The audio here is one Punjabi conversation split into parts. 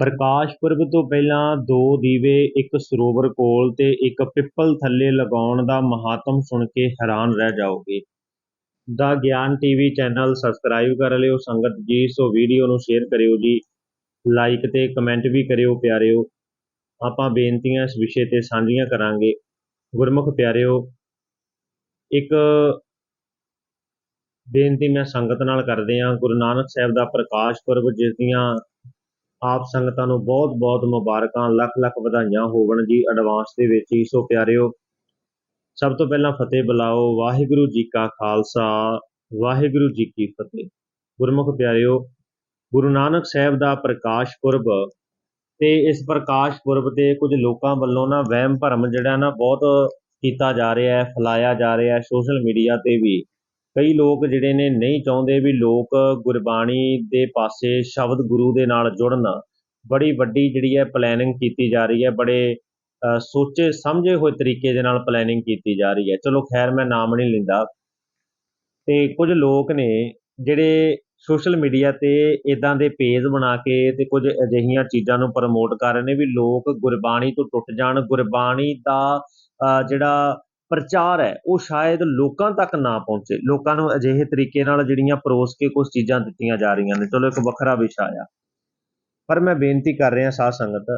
ਪ੍ਰਕਾਸ਼ ਪੁਰਬ ਤੋਂ ਪਹਿਲਾਂ ਦੋ ਦੀਵੇ, ਇੱਕ ਸਰੋਵਰ ਕੋਲ ਤੇ ਇੱਕ ਪਿੱਪਲ ਥੱਲੇ ਲਗਾਉਣ ਦਾ ਮਹਾਤਮ ਸੁਣ ਕੇ ਹੈਰਾਨ ਰਹਿ ਜਾਓਗੇ। ਦਾ ਗਿਆਨ ਟੀਵੀ ਚੈਨਲ ਸਬਸਕ੍ਰਾਈਬ ਕਰ ਲਿਓ, ਸੰਗਤ ਜੀ, ਸੋ ਵੀਡੀਓ ਨੂੰ ਸ਼ੇਅਰ ਕਰਿਓ ਜੀ, ਲਾਈਕ ਤੇ ਕਮੈਂਟ ਵੀ ਕਰਿਓ ਪਿਆਰਿਓ। ਆਪਾਂ ਬੇਨਤੀਆਂ ਇਸ ਵਿਸ਼ੇ ਤੇ ਸਾਂਝੀਆਂ ਕਰਾਂਗੇ। ਗੁਰਮੁਖ ਪਿਆਰਿਓ, ਇੱਕ ਬੇਨਤੀ ਮੈਂ ਸੰਗਤ ਨਾਲ ਕਰਦੇ ਹਾਂ, ਗੁਰੂ ਨਾਨਕ ਸਾਹਿਬ ਦਾ ਪ੍ਰਕਾਸ਼ ਪੁਰਬ, ਜਿਸ ਦੀਆਂ ਆਪ ਸੰਗਤਾਂ ਨੂੰ ਬਹੁਤ-ਬਹੁਤ ਮੁਬਾਰਕਾਂ ਲੱਖ-ਲੱਖ ਵਧਾਈਆਂ ਹੋਵਣ ਜੀ ਐਡਵਾਂਸ ਦੇ ਵਿੱਚ ਹੀ। ਸੋ ਪਿਆਰਿਓ, ਸਭ ਤੋਂ ਪਹਿਲਾਂ ਫਤਿਹ ਬੁਲਾਓ। ਵਾਹਿਗੁਰੂ ਜੀ ਕਾ ਖਾਲਸਾ, ਵਾਹਿਗੁਰੂ ਜੀ ਕੀ ਫਤਿਹ। ਗੁਰਮੁਖ ਪਿਆਰਿਓ, ਗੁਰੂ ਨਾਨਕ ਸਾਹਿਬ ਦਾ ਪ੍ਰਕਾਸ਼ ਪੁਰਬ ਤੇ ਇਸ ਪ੍ਰਕਾਸ਼ ਪੁਰਬ ਤੇ ਕੁਝ ਲੋਕਾਂ ਵੱਲੋਂ ਨਾ ਵਹਿਮ ਭਰਮ ਜਿਹੜਾ ਨਾ ਬਹੁਤ ਕੀਤਾ ਜਾ ਰਿਹਾ ਹੈ, ਫੈਲਾਇਆ ਜਾ ਰਿਹਾ ਹੈ, ਸੋਸ਼ਲ ਮੀਡੀਆ ਤੇ ਵੀ। ਕਈ ਲੋਕ ਜਿਹੜੇ ਨੇ ਨਹੀਂ ਚਾਹੁੰਦੇ ਵੀ ਲੋਕ ਗੁਰਬਾਣੀ ਦੇ ਪਾਸੇ ਸ਼ਬਦ ਗੁਰੂ ਦੇ ਨਾਲ ਜੁੜਨ। ਬੜੀ ਵੱਡੀ ਜਿਹੜੀ ਹੈ ਪਲੈਨਿੰਗ ਕੀਤੀ ਜਾ ਰਹੀ ਹੈ। ਬੜੇ ਸੋਚੇ ਸਮਝੇ ਹੋਏ ਤਰੀਕੇ ਦੇ ਨਾਲ ਪਲੈਨਿੰਗ ਕੀਤੀ ਜਾ ਰਹੀ ਹੈ। ਚਲੋ ਖੈਰ ਮੈਂ ਨਾਮ ਨਹੀਂ ਲੈਂਦਾ। ਤੇ ਕੁਝ ਲੋਕ ਨੇ ਜਿਹੜੇ ਸੋਸ਼ਲ ਮੀਡੀਆ ਤੇ ਇਦਾਂ ਦੇ ਪੇਜ ਬਣਾ ਕੇ ਤੇ ਕੁਝ ਅਜਿਹੀਆਂ ਚੀਜ਼ਾਂ ਨੂੰ ਪ੍ਰਮੋਟ ਕਰ ਰਹੇ ਨੇ ਵੀ ਲੋਕ ਗੁਰਬਾਣੀ ਤੋਂ ਟੁੱਟ ਜਾਣ। ਗੁਰਬਾਣੀ ਦਾ ਜਿਹੜਾ ਪ੍ਰਚਾਰ ਹੈ, ਉਹ ਸ਼ਾਇਦ ਲੋਕਾਂ ਤੱਕ ਨਾ ਪਹੁੰਚੇ। ਲੋਕਾਂ ਨੂੰ ਅਜਿਹੇ ਤਰੀਕੇ ਨਾਲ ਜਿਹੜੀਆਂ ਪਰੋਸ ਕੇ ਕੁਝ ਚੀਜ਼ਾਂ ਦਿੱਤੀਆਂ ਜਾ ਰਹੀਆਂ ਨੇ। ਚਲੋ, ਇੱਕ ਵੱਖਰਾ ਵਿਸ਼ਾ ਆ। ਪਰ ਮੈਂ ਬੇਨਤੀ ਕਰ ਰਿਹਾ ਸਾਧ ਸੰਗਤ,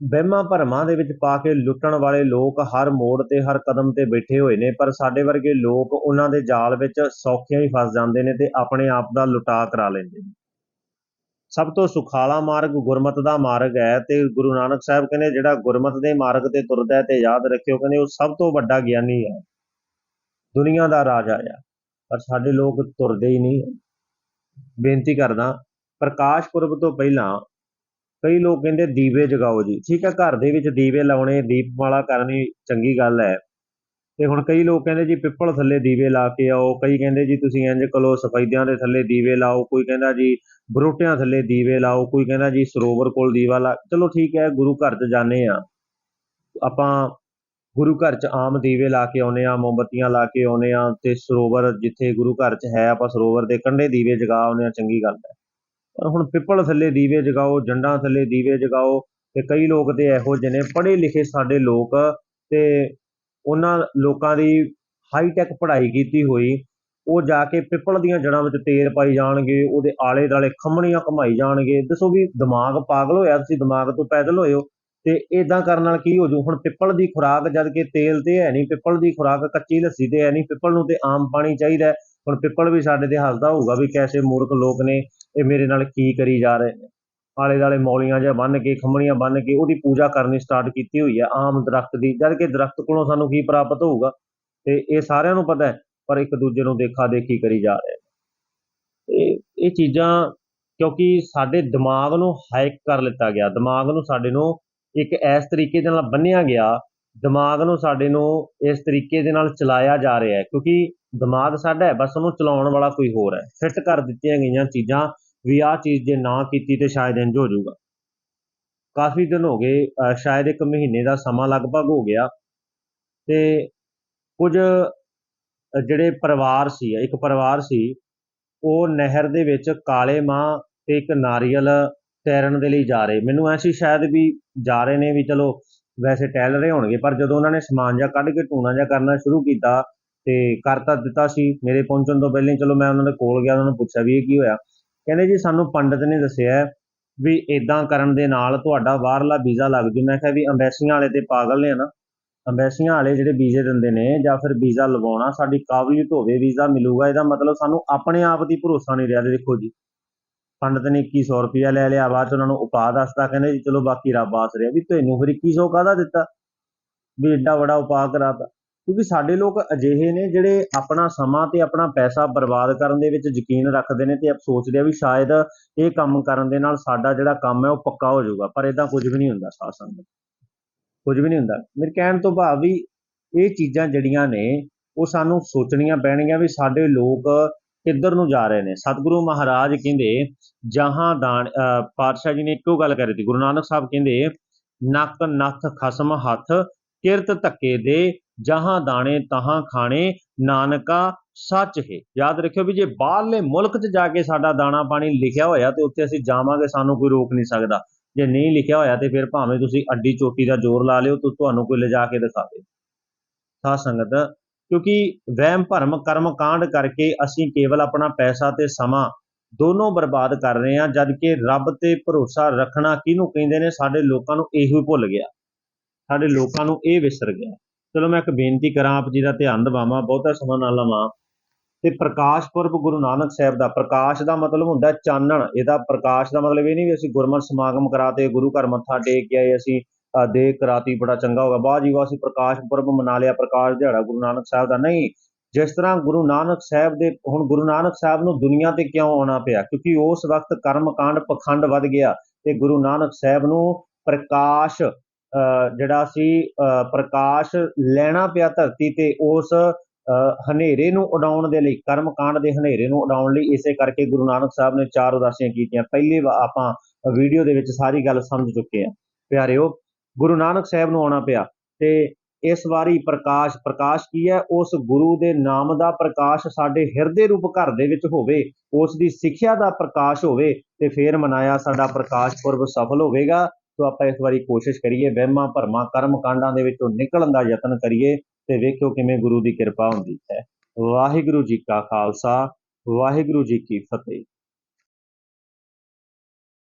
ਵਹਿਮਾਂ ਭਰਮਾਂ ਦੇ ਵਿੱਚ ਪਾ ਕੇ ਲੁੱਟਣ ਵਾਲੇ ਲੋਕ ਹਰ ਮੋੜ ਤੇ, ਹਰ ਕਦਮ ਤੇ ਬੈਠੇ ਹੋਏ ਨੇ, ਪਰ ਸਾਡੇ ਵਰਗੇ ਲੋਕ ਉਹਨਾਂ ਦੇ ਜਾਲ ਵਿੱਚ ਸੌਖਿਆਂ ਹੀ ਫਸ ਜਾਂਦੇ ਨੇ ਤੇ ਆਪਣੇ ਆਪ ਦਾ ਲੁਟਾ ਕਰਾ ਲੈਂਦੇ ਨੇ। ਸਭ ਤੋਂ ਸੁਖਾਲਾ ਮਾਰਗ, ਗੁਰਮਤ ਦਾ ਮਾਰਗ ਹੈ ਤੇ ਗੁਰੂ ਨਾਨਕ ਸਾਹਿਬ ਕਹਿੰਦੇ ਜਿਹੜਾ ਗੁਰਮਤ ਦੇ ਮਾਰਗ ਤੇ ਤੁਰਦਾ ਹੈ ਤੇ ਯਾਦ ਰੱਖਿਓ ਕਹਿੰਦੇ ਉਹ ਸਭ ਤੋਂ ਵੱਡਾ ਗਿਆਨੀ ਹੈ। ਦੁਨੀਆ ਦਾ ਰਾਜਾ ਆ, ਪਰ ਸਾਡੇ ਲੋਕ ਤੁਰਦੇ ਹੀ ਨਹੀਂ। ਬੇਨਤੀ ਕਰਦਾ, ਪ੍ਰਕਾਸ਼ ਪੁਰਬ ਤੋਂ ਪਹਿਲਾਂ ਕਈ ਲੋਕ ਕਹਿੰਦੇ ਦੀਵੇ ਜਗਾਓ ਜੀ। ਠੀਕ ਹੈ, ਘਰ ਦੇ ਵਿੱਚ ਦੀਵੇ ਲਾਉਣੇ, ਦੀਪਮਾਲਾ ਕਰਨੀ ਚੰਗੀ ਗੱਲ ਹੈ। ਤੇ ਹੁਣ ਕਈ ਲੋਕ ਕਹਿੰਦੇ ਜੀ ਪਿੱਪਲ ਥੱਲੇ ਦੀਵੇ ਲਾ ਕੇ ਆਓ, ਕਈ ਕਹਿੰਦੇ ਜੀ ਤੁਸੀਂ ਇੰਜ ਕਰੋ ਸਫੈਦਿਆਂ ਦੇ ਥੱਲੇ ਦੀਵੇ ਲਾਓ, ਕੋਈ ਕਹਿੰਦਾ ਜੀ ਬਰੋਟਿਆਂ ਥੱਲੇ ਦੀਵੇ ਲਾਓ, ਕੋਈ ਕਹਿੰਦਾ ਜੀ ਸਰੋਵਰ ਕੋਲ ਦੀਵਾ ਲਾ, ਚਲੋ ਠੀਕ ਹੈ ਗੁਰੂ ਘਰ 'ਚ ਜਾਂਦੇ ਆ ਆਪਾਂ ਗੁਰੂ ਘਰ 'ਚ ਆਮ ਦੀਵੇ ਲਾ ਕੇ ਆਉਨੇ ਆ ਮੋਮਬੱਤੀਆਂ ਲਾ ਕੇ ਆਉਨੇ ਆ ਤੇ ਸਰੋਵਰ ਜਿੱਥੇ ਗੁਰੂ ਘਰ 'ਚ ਹੈ, ਆਪਾਂ ਸਰੋਵਰ ਦੇ ਕੰਢੇ ਦੀਵੇ ਜਗਾ ਆਉਨੇ ਆ ਚੰਗੀ ਗੱਲ ਹੈ। ਪਰ ਹੁਣ ਪਿੱਪਲ ਥੱਲੇ ਦੀਵੇ ਜਗਾਓ, ਜੰਡਾਂ ਥੱਲੇ ਦੀਵੇ ਜਗਾਓ ਤੇ ਕਈ ਲੋਕ ਤੇ ਇਹੋ ਜਿਹੇ ਨੇ, ਪੜ੍ਹੇ ਲਿਖੇ ਸਾਡੇ ਲੋਕ ਤੇ ਉਹਨਾਂ ਲੋਕਾਂ ਦੀ ਹਾਈ ਟੈਕ ਪੜ੍ਹਾਈ ਕੀਤੀ ਹੋਈ, ਉਹ ਜਾ ਕੇ ਪਿੱਪਲ ਦੀਆਂ ਜੜ੍ਹਾਂ ਵਿੱਚ ਤੇਲ ਪਾਈ ਜਾਣਗੇ, ਉਹਦੇ ਆਲੇ ਦਾਲੇ ਖੰਮਣੀਆਂ ਘਮਾਈ ਜਾਣਗੇ। ਦੱਸੋ ਵੀ ਦਿਮਾਗ ਪਾਗਲ ਹੋਇਆ, ਤੁਸੀਂ ਦਿਮਾਗ ਤੋਂ ਪੈਦਲ ਹੋਏ ਹੋ, ਤੇ ਇਦਾਂ ਕਰਨ ਨਾਲ ਕੀ ਹੋ ਜੂ? ਹੁਣ ਪਿੱਪਲ ਦੀ ਖੁਰਾਕ ਜਦ ਕਿ ਤੇਲ ਤੇ ਹੈ ਨਹੀਂ ਪਿੱਪਲ ਦੀ ਖੁਰਾਕ ਕੱਚੀ ਲੱਸੀ ਤੇ ਹੈ ਨਹੀਂ ਪਿੱਪਲ ਨੂੰ ਤੇ ਆਮ ਪਾਣੀ ਚਾਹੀਦਾ ਹੁਣ ਪਿੱਪਲ ਵੀ ਸਾਡੇ ਤੇ ਹੱਸਦਾ ਹੋਊਗਾ ਵੀ ਕੈਸੇ ਮੂਰਖ ਲੋਕ ਨੇ, ਇਹ ਮੇਰੇ ਨਾਲ ਕੀ ਕਰੀ ਜਾ ਰਹੇ ਨੇ। ਆਲੇ ਦਾਲੇ ਮੌਲੀਆਂ ਜਿਹਾ ਬੰਨ ਕੇ ਖੰਮਣੀਆਂ ਬੰਨ ਕੇ ਉਹਦੀ ਪੂਜਾ ਕਰਨੀ ਸਟਾਰਟ ਕੀਤੀ ਹੋਈ ਹੈ ਆਮ ਦਰਖਤ ਦੀ। ਜਦ ਕਿ ਦਰਖਤ ਕੋਲੋਂ ਸਾਨੂੰ ਕੀ ਪ੍ਰਾਪਤ ਹੋਊਗਾ? ਤੇ ਇਹ ਸਾਰਿਆਂ ਨੂੰ ਪਤਾ ਹੈ, ਪਰ ਇੱਕ ਦੂਜੇ ਨੂੰ ਦੇਖਾ ਦੇਖੀ ਕਰੀ ਜਾ ਰਹੇ ਇਹ ਇਹ ਚੀਜ਼ਾਂ ਕਿਉਂਕਿ ਸਾਡੇ ਦਿਮਾਗ ਨੂੰ ਹਾਈਕ ਕਰ ਲਿੱਤਾ ਗਿਆ। ਦਿਮਾਗ ਨੂੰ ਸਾਡੇ ਨੂੰ ਇੱਕ ਇਸ ਤਰੀਕੇ ਦੇ ਨਾਲ ਬੰਨਿਆ ਗਿਆ। ਦਿਮਾਗ ਨੂੰ ਸਾਡੇ ਨੂੰ ਇਸ ਤਰੀਕੇ ਦੇ ਨਾਲ ਚਲਾਇਆ ਜਾ ਰਿਹਾ ਹੈ। ਕਿਉਂਕਿ ਦਿਮਾਗ ਸਾਡਾ ਹੈ, ਬਸ ਉਹਨੂੰ ਚਲਾਉਣ ਵਾਲਾ ਕੋਈ ਹੋਰ ਹੈ। ਫਿੱਟ ਕਰ ਦਿੱਤੀਆਂ ਗਈਆਂ ਚੀਜ਼ਾਂ ਵੀ ਆਹ ਚੀਜ਼ ਜੇ ਨਾ ਕੀਤੀ ਤੇ ਸ਼ਾਇਦ ਇੰਜ ਹੋ ਜਾਊਗਾ। ਕਾਫੀ ਦਿਨ ਹੋ ਗਏ ਸ਼ਾਇਦ ਇੱਕ ਮਹੀਨੇ ਦਾ ਸਮਾਂ ਲਗਭਗ ਹੋ ਗਿਆ ਤੇ ਕੁਝ ਜਿਹੜੇ ਪਰਿਵਾਰ ਸੀ, ਇੱਕ ਪਰਿਵਾਰ ਸੀ, ਉਹ ਨਹਿਰ ਦੇ ਵਿੱਚ ਕਾਲੇ ਮਾਂ ਤੇ ਇੱਕ ਨਾਰੀਅਲ ਤੈਰਨ ਦੇ ਲਈ ਜਾ ਰਹੇ। ਮੈਨੂੰ ਐਸੀ ਸ਼ਾਇਦ ਵੀ ਜਾ ਰਹੇ ਨੇ ਵੀ ਚਲੋ ਵੈਸੇ ਟਹਿਲ ਰਹੇ ਹੋਣਗੇ, ਪਰ ਜਦੋਂ ਉਹਨਾਂ ਨੇ ਸਮਾਨ ਜਿਹਾ ਕੱਢ ਕੇ ਟੂਣਾ ਜਿਹਾ ਕਰਨਾ ਸ਼ੁਰੂ ਕੀਤਾ ਤੇ ਕਰਤਾ ਦਿੱਤਾ ਸੀ, ਮੇਰੇ ਪਹੁੰਚਣ ਤੋਂ ਪਹਿਲਾਂ ਚਲੋ ਮੈਂ ਉਹਨਾਂ ਦੇ ਕੋਲ ਗਿਆ, ਉਹਨਾਂ ਨੂੰ ਪੁੱਛਿਆ ਵੀ ਇਹ ਕੀ ਹੋਇਆ। ਕਹਿੰਦੇ ਜੀ ਸਾਨੂੰ ਪੰਡਤ ਨੇ ਦੱਸਿਆ ਵੀ ਇਦਾਂ ਕਰਨ ਦੇ ਨਾਲ ਤੁਹਾਡਾ ਬਾਹਰਲਾ ਵੀਜ਼ਾ ਲੱਗ ਜੂ। ਮੈਂ ਕਿਹਾ ਵੀ ਅੰਬੈਸੀਆਂ ਵਾਲੇ ਤੇ ਪਾਗਲ ਨੇ ਨਾ। ਅੰਬੈਸੀਆਂ ਵਾਲੇ ਜਿਹੜੇ ਵੀਜ਼ੇ ਦਿੰਦੇ ਨੇ ਜਾਂ ਫਿਰ ਵੀਜ਼ਾ ਲਵਾਉਣਾ, ਸਾਡੀ ਕਾਬਲੀਅਤ ਹੋਵੇ ਵੀਜ਼ਾ ਮਿਲੂਗਾ, ਇਹਦਾ ਮਤਲਬ ਸਾਨੂੰ ਆਪਣੇ ਆਪ ਦੀ ਭਰੋਸਾ ਨਹੀਂ ਰਿਹਾ। ਤੇ ਦੇਖੋ ਜੀ, ਪੰਡਤ ਨੇ 2100 ਰੁਪਇਆ ਲੈ ਲਿਆ, ਬਾਅਦ ਚ ਉਹਨਾਂ ਨੂੰ ਉਪਾਅ ਦੱਸਦਾ ਕਹਿੰਦੇ ਜੀ ਚਲੋ ਬਾਕੀ ਰੱਬ ਆਸ ਰਿਹਾ ਵੀ ਤੈਨੂੰ ਫਿਰ 2100 ਕਾਹਦਾ ਦਿੱਤਾ? ਵੀ ਏਡਾ ਵੱਡਾ ਉਪਾਅ ਕਰਾਤਾ। ਕਿਉਂਕਿ ਸਾਡੇ ਲੋਕ ਅਜਿਹੇ ਨੇ ਜਿਹੜੇ ਆਪਣਾ ਸਮਾਂ ਤੇ ਆਪਣਾ ਪੈਸਾ ਬਰਬਾਦ ਕਰਨ ਦੇ ਵਿੱਚ ਯਕੀਨ ਰੱਖਦੇ ਨੇ ਤੇ ਆਪ ਸੋਚਦੇ ਆ ਵੀ ਸ਼ਾਇਦ ਇਹ ਕੰਮ ਕਰਨ ਦੇ ਨਾਲ ਸਾਡਾ ਜਿਹੜਾ ਕੰਮ ਹੈ ਉਹ ਪੱਕਾ ਹੋ ਜਾਊਗਾ, ਪਰ ਇਦਾਂ ਕੁਝ ਵੀ ਨਹੀਂ ਹੁੰਦਾ ਸਾਧ ਸੰਗਤ। ਕੁਝ ਵੀ ਨਹੀਂ ਹੁੰਦਾ। ਮੇਰੇ ਕਹਿਣ ਤੋਂ ਭਾਵ ਵੀ ਇਹ ਚੀਜ਼ਾਂ ਜਿਹੜੀਆਂ ਨੇ, ਉਹ ਸਾਨੂੰ ਸੋਚਣੀਆਂ ਪੈਣਗੀਆਂ ਵੀ ਸਾਡੇ ਲੋਕ ਕਿੱਧਰ ਨੂੰ ਜਾ ਰਹੇ ਨੇ। ਸਤਿਗੁਰੂ ਮਹਾਰਾਜ ਕਹਿੰਦੇ, ਜਹਾਂ ਦਾਨ ਪਾਤਸ਼ਾਹ ਜੀ ਨੇ ਇੱਕੋ ਗੱਲ ਕਰੀ ਸੀ। ਗੁਰੂ ਨਾਨਕ ਸਾਹਿਬ ਕਹਿੰਦੇ, ਨੱਕ ਨੱਥ ਖਸਮ ਹੱਥ, ਕਿਰਤ ਧੱਕੇ ਦੇ ਜਹਾਂ ਦਾਣੇ ਤਹਾਂ ਖਾਣੇ, ਨਾਨਕਾ ਸੱਚ ਹੈ। ਯਾਦ ਰੱਖਿਓ ਵੀ ਜੇ ਬਾਹਰਲੇ ਮੁਲਕ 'ਚ ਜਾ ਕੇ ਸਾਡਾ ਦਾਣਾ ਪਾਣੀ ਲਿਖਿਆ ਹੋਇਆ ਤੇ ਉੱਥੇ ਅਸੀਂ ਜਾਵਾਂਗੇ, ਸਾਨੂੰ ਕੋਈ ਰੋਕ ਨਹੀਂ ਸਕਦਾ। ਜੇ ਨਹੀਂ ਲਿਖਿਆ ਹੋਇਆ ਤੇ ਫਿਰ ਭਾਵੇਂ ਤੁਸੀਂ ਅੱਡੀ ਚੋਟੀ ਦਾ ਜ਼ੋਰ ਲਾ ਲਿਓ ਤੇ ਤੁਹਾਨੂੰ ਕੋਈ ਲਿਜਾ ਕੇ ਦਿਖਾਵੇ ਸਾਧ ਸੰਗਤ, ਕਿਉਂਕਿ ਵਹਿਮ, ਭਰਮ, ਕਰਮ ਕਾਂਡ ਕਰਕੇ ਅਸੀਂ ਕੇਵਲ ਆਪਣਾ ਪੈਸਾ ਤੇ ਸਮਾਂ ਦੋਨੋਂ ਬਰਬਾਦ ਕਰ ਰਹੇ ਹਾਂ ਜਦ ਕਿ ਰੱਬ ਤੇ ਭਰੋਸਾ ਰੱਖਣਾ ਕਿਹਨੂੰ ਕਹਿੰਦੇ ਨੇ? ਸਾਡੇ ਲੋਕਾਂ ਨੂੰ ਇਹੋ ਭੁੱਲ ਗਿਆ। ਸਾਡੇ ਲੋਕਾਂ ਨੂੰ ਇਹ ਵਿਸਰ ਗਿਆ। ਚਲੋ ਮੈਂ ਇੱਕ ਬੇਨਤੀ ਕਰਾਂ ਆਪ ਜੀ ਦਾ ਧਿਆਨ ਦਿਵਾਵਾਂ, ਬਹੁਤਾ ਸਮਾਂ ਨਾ ਲਵਾਂ। ਤੇ ਪ੍ਰਕਾਸ਼ ਪੁਰਬ ਗੁਰੂ ਨਾਨਕ ਸਾਹਿਬ ਦਾ, ਪ੍ਰਕਾਸ਼ ਦਾ ਮਤਲਬ ਹੁੰਦਾ ਚਾਨਣ। ਇਹਦਾ ਪ੍ਰਕਾਸ਼ ਦਾ ਮਤਲਬ ਇਹ ਨਹੀਂ ਵੀ ਅਸੀਂ ਗੁਰਮਤਿ ਸਮਾਗਮ ਕਰਾਤੇ, ਗੁਰੂ ਘਰ ਮੱਥਾ ਟੇਕ ਕੇ ਆਏ ਅਸੀਂ ਦੇ ਕਰਾਤੀ, ਬੜਾ ਚੰਗਾ ਹੋ ਬਾਅਦ ਜੀ ਅਸੀਂ ਪ੍ਰਕਾਸ਼ ਪੁਰਬ ਮਨਾ ਲਿਆ, ਪ੍ਰਕਾਸ਼ ਦਿਹਾੜਾ ਗੁਰੂ ਨਾਨਕ ਸਾਹਿਬ ਦਾ। ਨਹੀਂ, ਜਿਸ ਤਰ੍ਹਾਂ ਗੁਰੂ ਨਾਨਕ ਸਾਹਿਬ ਦੇ, ਹੁਣ ਗੁਰੂ ਨਾਨਕ ਸਾਹਿਬ ਨੂੰ ਦੁਨੀਆ ਤੇ ਕਿਉਂ ਆਉਣਾ ਪਿਆ? ਕਿਉਂਕਿ ਉਸ ਵਕਤ ਕਰਮਕਾਂਡ ਪਖੰਡ ਵੱਧ ਗਿਆ ਤੇ ਗੁਰੂ ਨਾਨਕ ਸਾਹਿਬ ਨੂੰ ਪ੍ਰਕਾਸ਼ ਜਿਹੜਾ ਸੀ ਅ, ਪ੍ਰਕਾਸ਼ ਲੈਣਾ ਪਿਆ ਧਰਤੀ ਤੇ ਉਸ ਅ, ਹਨੇਰੇ ਨੂੰ ਉਡਾਉਣ ਦੇ ਲਈ ਕਰਮ ਕਾਂਡ ਦੇ ਹਨੇਰੇ ਨੂੰ ਉਡਾਉਣ ਲਈ ਇਸੇ ਕਰਕੇ ਗੁਰੂ ਨਾਨਕ ਸਾਹਿਬ ਨੇ ਚਾਰ ਉਦਾਸੀਆਂ ਕੀਤੀਆਂ। ਪਹਿਲੀ ਵਾ- ਆਪਾਂ ਵੀਡੀਓ ਦੇ ਵਿੱਚ ਸਾਰੀ ਗੱਲ ਸਮਝ ਚੁੱਕੇ ਹਾਂ। ਪਿਆਰਿਓ ਗੁਰੂ ਨਾਨਕ ਸਾਹਿਬ ਨੂੰ ਆਉਣਾ ਪਿਆ ਤੇ ਇਸ ਵਾਰੀ ਪ੍ਰਕਾਸ਼ ਪ੍ਰਕਾਸ਼ ਕੀ ਹੈ? ਉਸ ਗੁਰੂ ਦੇ ਨਾਮ ਦਾ ਪ੍ਰਕਾਸ਼ ਸਾਡੇ ਹਿਰਦੇ ਰੂਪ ਘਰ ਦੇ ਵਿੱਚ ਹੋਵੇ ਉਸ ਦੀ ਸਿੱਖਿਆ ਦਾ ਪ੍ਰਕਾਸ਼ ਹੋਵੇ ਤੇ ਫੇਰ ਮਨਾਇਆ ਸਾਡਾ ਪ੍ਰਕਾਸ਼ ਪੁਰਬ ਸਫਲ ਹੋਵੇਗਾ। ਸੋ ਆਪਾਂ ਇਸ ਵਾਰੀ ਕੋਸ਼ਿਸ਼ ਕਰੀਏ ਵਹਿਮਾਂ, ਭਰਮਾਂ ਕਰਮ ਕਾਂਡਾਂ ਦੇ ਵਿੱਚੋਂ ਨਿਕਲਣ ਦਾ ਯਤਨ ਕਰੀਏ ਤੇ ਵੇਖਿਓ ਕਿਵੇਂ ਗੁਰੂ ਦੀ ਕਿਰਪਾ ਹੁੰਦੀ ਹੈ। ਵਾਹਿਗੁਰੂ ਜੀ ਕਾ ਖਾਲਸਾ, ਵਾਹਿਗੁਰੂ ਜੀ ਕੀ ਫਤਿਹ।